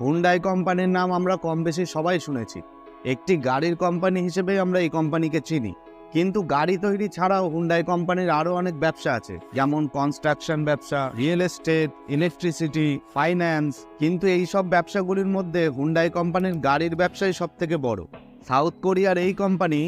Hyundai কোম্পানির নাম আমরা কম বেশি সবাই শুনেছি। একটি গাড়ির কোম্পানি হিসেবে আমরা এই কোম্পানিকে চিনি। কিন্তু গাড়ি তৈরি ছাড়াও হুন্ডাই কোম্পানির আরও অনেক ব্যবসা আছে। যেমন কনস্ট্রাকশন ব্যবসা রিয়েল এস্টেট ইলেকট্রিসিটি ফাইন্যান্স কিন্তু এই সব ব্যবসাগুলির মধ্যে হুন্ডাই কোম্পানির গাড়ির ব্যবসাই সব থেকে বড়। সাউথ কোরিয়ার এই কোম্পানি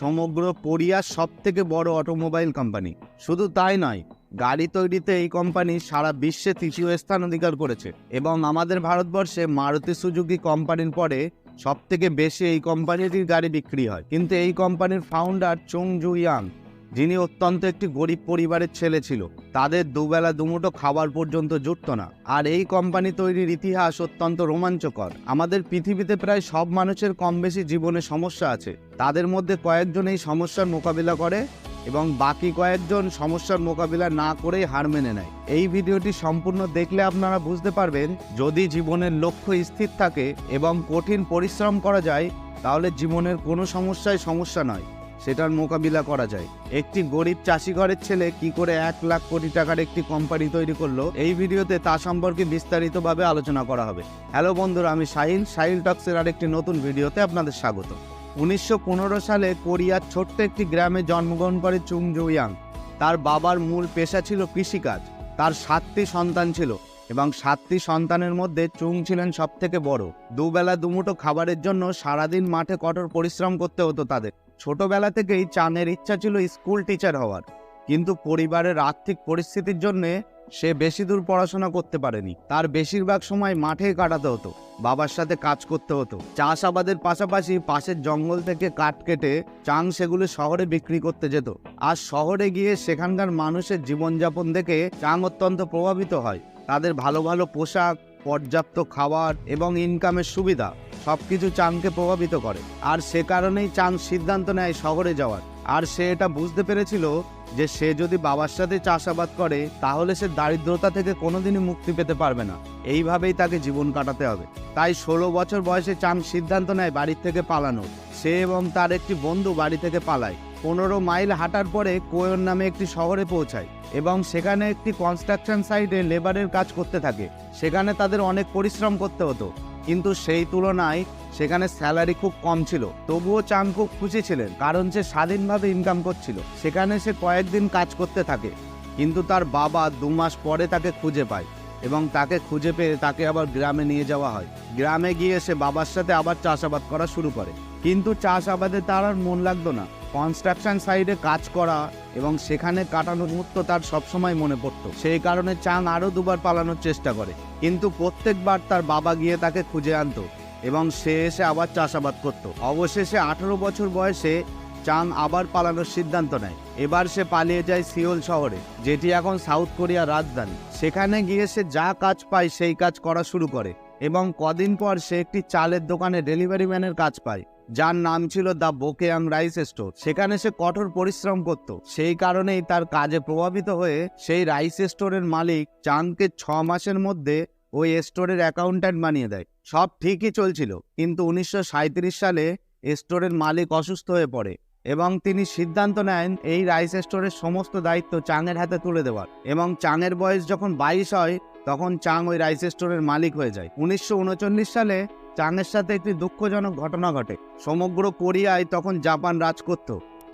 সমগ্র কোরিয়ার সব থেকে বড় অটোমোবাইল কোম্পানি শুধু তাই নয় গাড়ি তৈরিতে এই কোম্পানি সারা বিশ্বে তৃতীয় স্থান অধিকার করেছে এবং আমাদের ভারতবর্ষে মারুতি সুজুকি কোম্পানির পরে সব থেকে বেশি এই কোম্পানিটির গাড়ি বিক্রি হয়। কিন্তু এই কোম্পানির ফাউন্ডার চং জু ইয়াং, যিনি অত্যন্ত একটি গরিব পরিবারের ছেলে ছিল, তাদের দুবেলা দুমুটো খাবার পর্যন্ত জুটত না। আর এই কোম্পানি তৈরির ইতিহাস অত্যন্ত রোমাঞ্চকর। আমাদের পৃথিবীতে প্রায় সব মানুষের কম বেশি জীবনে সমস্যা আছে। তাদের মধ্যে কয়েকজন এই সমস্যার মোকাবিলা করে। এবং বাকি কয়েকজন সমস্যার মোকাবিলা না করেই হার মেনে নেয়। এই ভিডিওটি সম্পূর্ণ দেখলে আপনারা বুঝতে পারবেন, যদি জীবনের লক্ষ্য স্থির থাকে এবং কঠিন পরিশ্রম করা যায়, তাহলে জীবনের কোনো সমস্যাই সমস্যা নয়, সেটার মোকাবিলা করা যায়। একটি গরিব চাষি ঘরের ছেলে কি করে এক লাখ কোটি টাকার একটি কোম্পানি তৈরি করল, এই ভিডিওতে তা সম্পর্কে বিস্তারিতভাবে আলোচনা করা হবে। হ্যালো বন্ধুরা, আমি সাহিল সাহিল টক্সের আরেকটি নতুন ভিডিওতে আপনাদের স্বাগত। উনিশশো পনেরো সালে কোরিয়ার ছোট্ট একটি গ্রামে জন্মগ্রহণ করে চুং জুয়াং তার বাবার মূল পেশা ছিল কৃষিকাজ। তার সাতটি সন্তান ছিল এবং সাতটি সন্তানের মধ্যে চুং ছিলেন সব থেকে বড়। দুবেলা দুমুটো খাবারের জন্য সারাদিন মাঠে কঠোর পরিশ্রম করতে হতো তাদের। ছোটবেলা থেকেই চানের ইচ্ছা ছিল স্কুল টিচার হওয়ার। কিন্তু পরিবারের আর্থিক পরিস্থিতির জন্যে সে বেশি দূর পড়াশোনা করতে পারেনি। তার বেশিরভাগ সময় মাঠেই কাটাতে হতো। বাবার সাথে কাজ করতে হতো। চাষাবাদের পাশাপাশি পাশের জঙ্গল থেকে কাঠ কেটে চাং সেগুলো শহরে বিক্রি করতে যেত। আর শহরে গিয়ে সেখানকার মানুষের জীবনযাপন দেখে চাং অত্যন্ত প্রভাবিত হয়। তাদের ভালো ভালো পোশাক, পর্যাপ্ত খাবার এবং ইনকামের সুবিধা সবকিছু চাংকে প্রভাবিত করে। আর সে কারণেই চাং সিদ্ধান্ত নেয় শহরে যাওয়ার। আর সে এটা বুঝতে পেরেছিল যে সে যদি বাবার সাথে চাষাবাদ করে, তাহলে সে দারিদ্রতা থেকে কোনোদিনই মুক্তি পেতে পারবে না। এইভাবেই তাকে জীবন কাটাতে হবে। তাই ষোলো বছর বয়সে চান সিদ্ধান্ত নেয় বাড়ির থেকে পালানোর। সে এবং তার একটি বন্ধু বাড়ি থেকে পালায়। পনেরো মাইল হাঁটার পরে কোয়ন নামে একটি শহরে পৌঁছায় এবং সেখানে একটি কনস্ট্রাকশন সাইটে লেবারের কাজ করতে থাকে। সেখানে তাদের অনেক পরিশ্রম করতে হতো। কিন্তু সেই তুলনায় সেখানে স্যালারি খুব কম ছিল। তবুও চাং খুব খুশি ছিলেন, কারণ সে স্বাধীনভাবে ইনকাম করছিল। সেখানে সে কয়েকদিন কাজ করতে থাকে, কিন্তু তার বাবা দু মাস পরে তাকে খুঁজে পায় এবং তাকে খুঁজে পেয়ে তাকে আবার গ্রামে নিয়ে যাওয়া হয়। গ্রামে গিয়ে সে বাবার সাথে আবার চাষাবাদ করা শুরু করে। কিন্তু চাষাবাদে তার আর মন লাগতো না। কনস্ট্রাকশন সাইডে কাজ করা এবং সেখানে কাটানোর মুহূর্ত তার সবসময় মনে পড়তো। সেই কারণে চাং আরও দুবার পালানোর চেষ্টা করে। কিন্তু প্রত্যেকবার তার বাবা গিয়ে তাকে খুঁজে আনতো। এবং সে এসে আবার চাষাবাদ করত। অবশেষে আঠারো বছর বয়সে চাং আবার পালানোর সিদ্ধান্ত নেয়। এবার সে পালিয়ে যায় সিওল শহরে, যেটি এখন সাউথ কোরিয়ার রাজধানী। সেখানে গিয়ে সে যা কাজ পায় সেই কাজ করা শুরু করে এবং কদিন পর সে একটি চালের দোকানে ডেলিভারি ম্যানের কাজ পায়, যার নাম ছিল দ্য বোকেয়াং রাইস স্টোর। সেখানে সে কঠোর পরিশ্রম করত, সেই কারণেই তার কাজে প্রভাবিত হয়ে সেই রাইস স্টোরের মালিক চাঁদকে ছ মাসের মধ্যে ওই স্টোরের অ্যাকাউন্ট্যান্ট বানিয়ে দেয়। সব ঠিকই চলছিল, কিন্তু উনিশশো সাঁইত্রিশ সালে স্টোরের মালিক অসুস্থ হয়ে পড়ে এবং তিনি সিদ্ধান্ত নেন এই রাইস স্টোরের সমস্ত দায়িত্ব চাঙের হাতে তুলে দেওয়ার। এবং চাঙের বয়স যখন বাইশ হয়, তখন চাং ওই রাইস স্টোরের মালিক হয়ে যায়। উনিশশো উনচল্লিশ সালে চাঙের সাথে একটি দুঃখজনক ঘটনা ঘটে। সমগ্র কোরিয়ায় তখন জাপান রাজ করত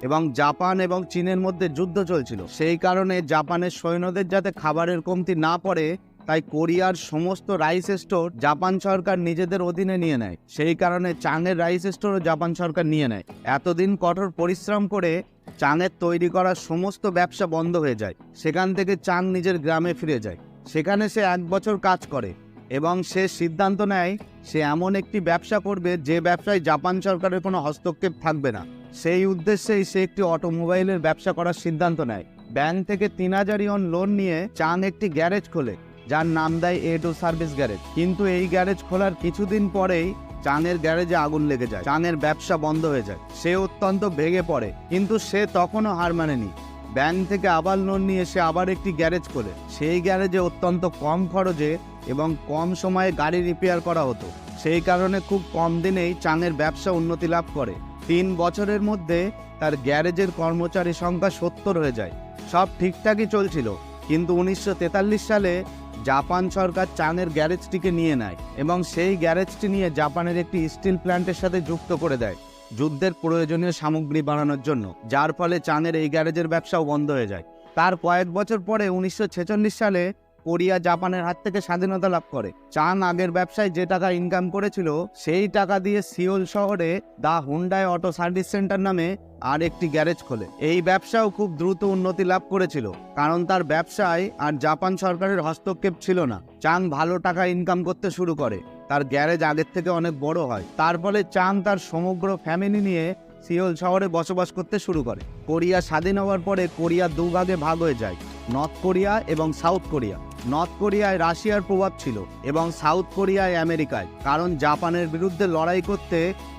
এবং জাপান এবং চীনের মধ্যে যুদ্ধ চলছিল। সেই কারণে জাপানের সৈন্যদের যাতে খাবারের কমতি না পড়ে তাই কোরিয়ার সমস্ত রাইস স্টোর জাপান সরকার নিজেদের অধীনে নিয়ে নেয়। সেই কারণে চাঙের রাইস স্টোরও জাপান সরকার নিয়ে নেয়। এতদিন কঠোর পরিশ্রম করে চাঙের তৈরি করা সমস্ত ব্যবসা বন্ধ হয়ে যায়। সেখান থেকে চাং নিজের গ্রামে ফিরে যায়। সেখানে সে এক বছর কাজ করে এবং সে সিদ্ধান্ত নেয়, সে এমন একটি ব্যবসা করবে যে ব্যবসায় জাপান সরকারের কোনো হস্তক্ষেপ থাকবে না। সেই উদ্দেশ্যেই সে একটি অটোমোবাইলের ব্যবসা করার সিদ্ধান্ত নেয়। ব্যাংক থেকে তিন হাজার ইয়ন লোন নিয়ে চাং একটি গ্যারেজ খোলে। যার নাম দেয় এ টু সার্ভিস গ্যারেজ কিন্তু এই গ্যারেজ খোলার কিছুদিন পরেই চাঙের গ্যারেজে আগুন লেগে যায়। চাঙের ব্যবসা বন্ধ হয়ে যায়। সে অত্যন্ত ভেঙে পড়ে। কিন্তু সে তখনও হার মানেনি। ব্যাংক থেকে আবার লোন নিয়ে সে আবার একটি গ্যারেজ খোলে। সেই গ্যারেজে অত্যন্ত কম খরচে এবং কম সময়ে গাড়ি রিপেয়ার করা হতো। সেই কারণে খুব কম দিনেই চাঙের ব্যবসা উন্নতি লাভ করে। তিন বছরের মধ্যে তার গ্যারেজের কর্মচারী সংখ্যা সত্তর হয়ে যায়। সব ঠিকঠাকই চলছিল। কিন্তু উনিশশো তেতাল্লিশ সালে জাপান সরকার চানের গ্যারেজটিকে নিয়ে নেয় এবং সেই গ্যারেজটি নিয়ে জাপানের একটি স্টিল প্ল্যান্টের সাথে যুক্ত করে দেয় যুদ্ধের প্রয়োজনীয় সামগ্রী বানানোর জন্য, যার ফলে চানের এই গ্যারেজের ব্যবসাও বন্ধ হয়ে যায়। তার কয়েক বছর পরে উনিশশো ছেচল্লিশ সালে কোরিয়া, জাপানের হাত থেকে স্বাধীনতা লাভ করে। চান আগের ব্যবসায় যে টাকা ইনকাম করেছিল, সেই টাকা দিয়ে সিওল শহরে the Hyundai auto service centre নামে আর একটি গ্যারেজ খোলে। এই ব্যবসাও খুব দ্রুত উন্নতি লাভ করেছিল, কারণ তার ব্যবসায় আর জাপান সরকারের হস্তক্ষেপ ছিল না। চাং ভালো টাকা ইনকাম করতে শুরু করে। তার গ্যারেজ আগের থেকে অনেক বড় হয়। তার ফলে চাং তার সমগ্র ফ্যামিলি নিয়ে সিওল শহরে বসবাস করতে শুরু করে। কোরিয়া স্বাধীন হওয়ার পরে কোরিয়া দুভাগে ভাগ হয়ে যায়, নর্থ কোরিয়া এবং সাউথ কোরিয়া। নর্থ কোরিয়ায় রাশিয়ার প্রভাব ছিল এবং সাউথ কোরিয়ায় আমেরিকায়, কারণ জাপানের বিরুদ্ধে লড়াই করতে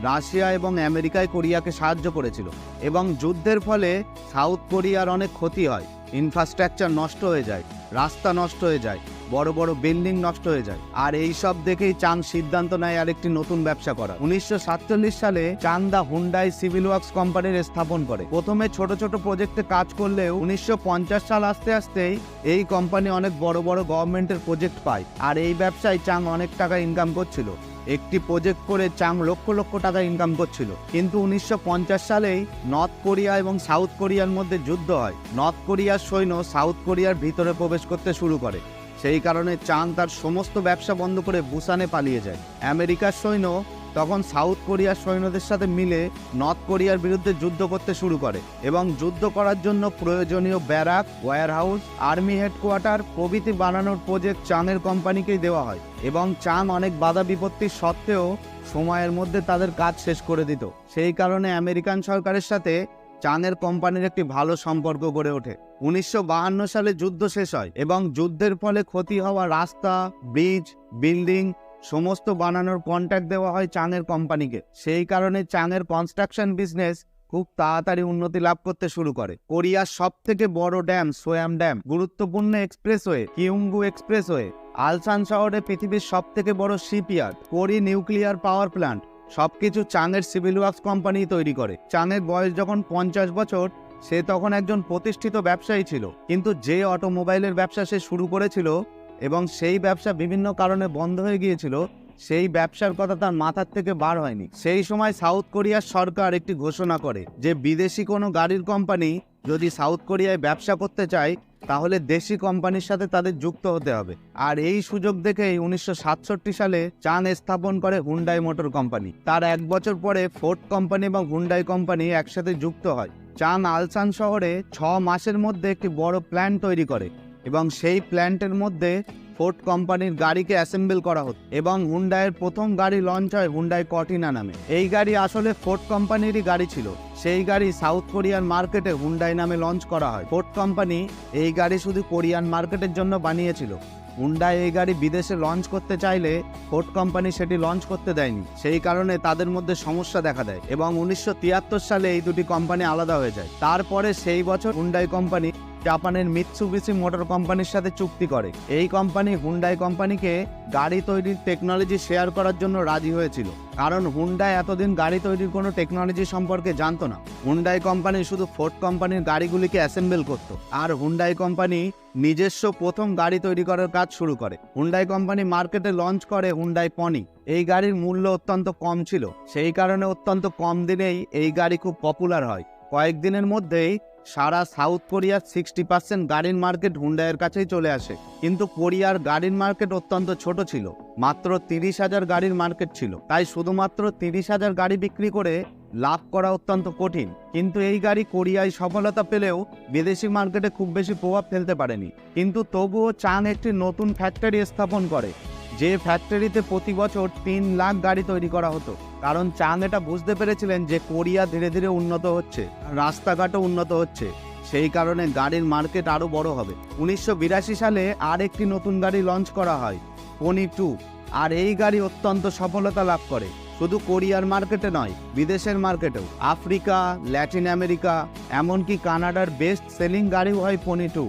রাশিয়া এবং আমেরিকায় কোরিয়াকে সাহায্য করেছিল এবং যুদ্ধের ফলে সাউথ কোরিয়ার অনেক ক্ষতি হয়। ইনফ্রাস্ট্রাকচার নষ্ট হয়ে যায়, রাস্তা নষ্ট হয়ে যায় বড় বড় বিল্ডিং নষ্ট হয়ে যায়। আর এই সব দেখেই চাং সিদ্ধান্ত নেয় আরেকটি নতুন ব্যবসা করা উনিশশো সালে Chung the Hyundai civil works কোম্পানির স্থাপন করে। প্রথমে ছোট ছোট প্রজেক্টে কাজ করলেও উনিশশো সাল আসতে আসতেই এই কোম্পানি অনেক বড় বড় গভর্নমেন্টের প্রজেক্ট পায়। আর এই ব্যবসায় চাং অনেক টাকা ইনকাম করছিল। একটি প্রজেক্ট করে চাং লক্ষ লক্ষ টাকা ইনকাম করছিল। কিন্তু উনিশশো পঞ্চাশ সালেই নর্থ কোরিয়া এবং সাউথ কোরিয়ার মধ্যে যুদ্ধ হয়। নর্থ কোরিয়ার সৈন্য সাউথ কোরিয়ার ভিতরে প্রবেশ করতে শুরু করে। সেই কারণে চাং তার সমস্ত ব্যবসা বন্ধ করে বুসানে পালিয়ে যায়। আমেরিকার সৈন্য তখন সাউথ কোরিয়ার সৈন্যদের সাথে মিলে নর্থ কোরিয়ার বিরুদ্ধে যুদ্ধ করতে শুরু করে এবং যুদ্ধ করার জন্য প্রয়োজনীয় barrack warehouse army headquarter প্রভৃতি বানানোর প্রজেক্ট চানের কোম্পানিকেই দেওয়া হয় এবং চাং অনেক বাধা বিপত্তির সত্ত্বেও সময়ের মধ্যে তাদের কাজ শেষ করে দিত। সেই কারণে আমেরিকান সরকারের সাথে চানের কোম্পানির একটি ভালো সম্পর্ক গড়ে ওঠে। উনিশশো সালে যুদ্ধ শেষ হয় এবং যুদ্ধের ফলে ক্ষতি হওয়া রাস্তা, ব্রিজ, বিল্ডিং সমস্ত বানানোর কন্ট্যাক্ট দেওয়া হয় চাঙের কোম্পানিকে। সেই কারণে চাঙের কনস্ট্রাকশন বিজনেস খুব তাড়াতাড়ি উন্নতি লাভ করতে শুরু করে। কোরিয়ার সব থেকে বড় ড্যাম সোয়াম ড্যাম, গুরুত্বপূর্ণ এক্সপ্রেসওয়ে কিউঙ্গু এক্সপ্রেসওয়ে, আলসান শহরে পৃথিবীর সব থেকে বড় shipyard Kori nuclear power plant সবকিছু চাঙের সিভিল ওয়ার্কস কোম্পানি তৈরি করে। চাঙের বয়স যখন পঞ্চাশ বছর, সে তখন একজন প্রতিষ্ঠিত ব্যবসায়ী ছিল। কিন্তু যে অটোমোবাইলের ব্যবসা সে শুরু করেছিল এবং সেই ব্যবসা বিভিন্ন কারণে বন্ধ হয়ে গিয়েছিল, সেই ব্যবসার কথা তার মাথার থেকে বার হয়নি। সেই সময় সাউথ কোরিয়ার সরকার একটি ঘোষণা করে যে বিদেশি কোনো গাড়ির কোম্পানি যদি সাউথ কোরিয়ায় ব্যবসা করতে চায়, তাহলে দেশি কোম্পানির সাথে তাদের যুক্ত হতে হবে। আর এই সুযোগ দেখেই উনিশশো সাতষট্টি সালে চান স্থাপন করে হুন্ডাই মোটর কোম্পানি। তার এক বছর পরে ফোর্ড কোম্পানি এবং হুন্ডাই কোম্পানি একসাথে যুক্ত হয়। চান আলসান শহরে ছ মাসের মধ্যে একটি বড় প্ল্যান্ট তৈরি করে এবং সেই প্ল্যান্টের মধ্যে ফোর্ড কোম্পানির গাড়িকে অ্যাসেম্বল করা হতো এবং হুন্ডাইয়ের প্রথম গাড়ি লঞ্চ হয় হুন্ডাই কটিনা নামে। এই গাড়ি আসলে ফোর্ড কোম্পানিরই গাড়ি ছিল। সেই গাড়ি সাউথ কোরিয়ান মার্কেটে হুন্ডাই নামে লঞ্চ করা হয়। ফোর্ড কোম্পানি এই গাড়ি শুধু কোরিয়ান মার্কেটের জন্য বানিয়েছিল। হুন্ডাই এই গাড়ি বিদেশে লঞ্চ করতে চাইলে ফোর্ড কোম্পানি সেটি লঞ্চ করতে দেয়নি। সেই কারণে তাদের মধ্যে সমস্যা দেখা দেয় এবং উনিশশো তিয়াত্তর সালে এই দুটি কোম্পানি আলাদা হয়ে যায়। তারপরে সেই বছর হুন্ডাই কোম্পানি জাপানের মিৎসুবিসি মোটর কোম্পানির সাথে চুক্তি করে। এই কোম্পানি হুন্ডাই কোম্পানিকে গাড়ি তৈরির টেকনোলজি শেয়ার করার জন্য রাজি হয়েছিল। কারণ হুন্ডাই এতদিন গাড়ি তৈরির কোনো টেকনোলজি সম্পর্কে জানতো না। হুন্ডাই কোম্পানি শুধু ফোর্ড কোম্পানির গাড়িগুলিকে অ্যাসেম্বল করত। আর হুন্ডাই কোম্পানি নিজস্ব প্রথম গাড়ি তৈরি করার কাজ শুরু করে। হুন্ডাই কোম্পানি মার্কেটে লঞ্চ করে হুন্ডাই পনি এই গাড়ির মূল্য অত্যন্ত কম ছিল। সেই কারণে অত্যন্ত কম দিনেই এই গাড়ি খুব পপুলার হয়। কয়েকদিনের মধ্যেই সারা সাউথ কোরিয়ার সিক্সটি পার্সেন্ট গাড়ির মার্কেট হুন্ডাইয়ের কাছেই চলে আসে। কিন্তু কোরিয়ার গাড়ির মার্কেট অত্যন্ত ছোট ছিল। মাত্র তিরিশ হাজার গাড়ির মার্কেট ছিল। তাই শুধুমাত্র তিরিশ হাজার গাড়ি বিক্রি করে লাভ করা অত্যন্ত কঠিন। কিন্তু এই গাড়ি কোরিয়ায় সফলতা পেলেও বিদেশি মার্কেটে খুব বেশি প্রভাব ফেলতে পারেনি। কিন্তু তবুও চাং একটি নতুন ফ্যাক্টরি স্থাপন করে। যে ফ্যাক্টরিতে প্রতি বছর তিন লাখ গাড়ি তৈরি করা হতো। কারণ চাং এটা বুঝতে পেরেছিলেন যে কোরিয়া ধীরে ধীরে উন্নত হচ্ছে, রাস্তাঘাটও উন্নত হচ্ছে। সেই কারণে গাড়ির মার্কেট আরও বড় হবে। উনিশশো বিরাশি সালে আর একটি নতুন গাড়ি লঞ্চ করা হয় পনি টু আর এই গাড়ি অত্যন্ত সফলতা লাভ করে। শুধু কোরিয়ার মার্কেটে নয়, বিদেশের মার্কেটেও। আফ্রিকা, ল্যাটিন আমেরিকা, এমনকি কানাডার বেস্ট সেলিং গাড়িও হয় পনি টু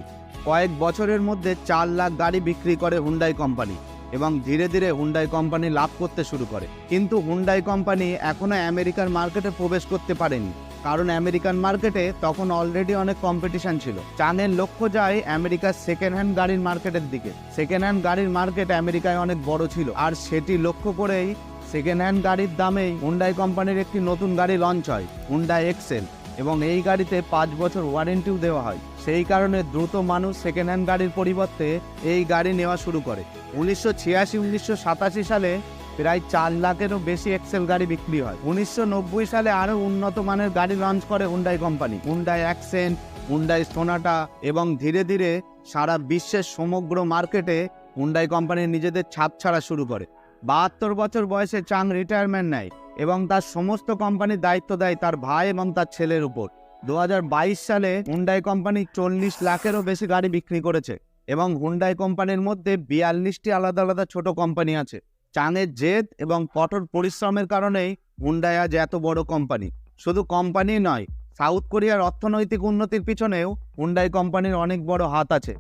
কয়েক বছরের মধ্যে চার লাখ গাড়ি বিক্রি করে হুন্ডাই কোম্পানি এবং ধীরে ধীরে হুন্ডাই কোম্পানি লাভ করতে শুরু করে। কিন্তু হুন্ডাই কোম্পানি এখনও আমেরিকার মার্কেটে প্রবেশ করতে পারেনি। কারণ আমেরিকান মার্কেটে তখন অলরেডি অনেক কম্পিটিশন ছিল। চানের লক্ষ্য যায় আমেরিকার সেকেন্ড হ্যান্ড গাড়ির মার্কেটের দিকে। সেকেন্ড হ্যান্ড গাড়ির মার্কেট আমেরিকায় অনেক বড় ছিল। আর সেটি লক্ষ্য করেই সেকেন্ড হ্যান্ড গাড়ির দামেই হুন্ডাই কোম্পানির একটি নতুন গাড়ি লঞ্চ হয় হুন্ডাই এক্সেল এবং এই গাড়িতে পাঁচ বছর ওয়ারেন্টিও দেওয়া হয়। সেই কারণে দ্রুত মানুষ সেকেন্ড হ্যান্ড গাড়ির পরিবর্তে এই গাড়ি নেওয়া শুরু করে। উনিশশো ছিয়াশি, উনিশশো সাতাশি সালে প্রায় চার লাখেরও বেশি এক্সেল গাড়ি বিক্রি হয়। উনিশশো নব্বই সালে আরও উন্নত মানের গাড়ি লঞ্চ করে Hyundai company Hyundai Accent Hyundai Sonata এবং ধীরে ধীরে সারা বিশ্বের সমগ্র মার্কেটে হুন্ডাই কোম্পানি নিজেদের ছাপ ছাড়া শুরু করে। বাহাত্তর বছর বয়সে চাং রিটায়ারমেন্ট নেয়। এবং তার সমস্ত কোম্পানির দায়িত্ব দেয় তার ভাই এবং তার ছেলের উপর। দু হাজার বাইশ সালে হুন্ডাই কোম্পানি চল্লিশ লাখেরও বেশি গাড়ি বিক্রি করেছে এবং হুন্ডাই কোম্পানির মধ্যে বিয়াল্লিশটি আলাদা আলাদা ছোট কোম্পানি আছে। চাঙের জেদ এবং কঠোর পরিশ্রমের কারণেই হুন্ডাই আজ এত বড় কোম্পানি। শুধু কোম্পানি নয়, সাউথ কোরিয়ার অর্থনৈতিক উন্নতির পিছনেও হুন্ডাই কোম্পানির অনেক বড় হাত আছে।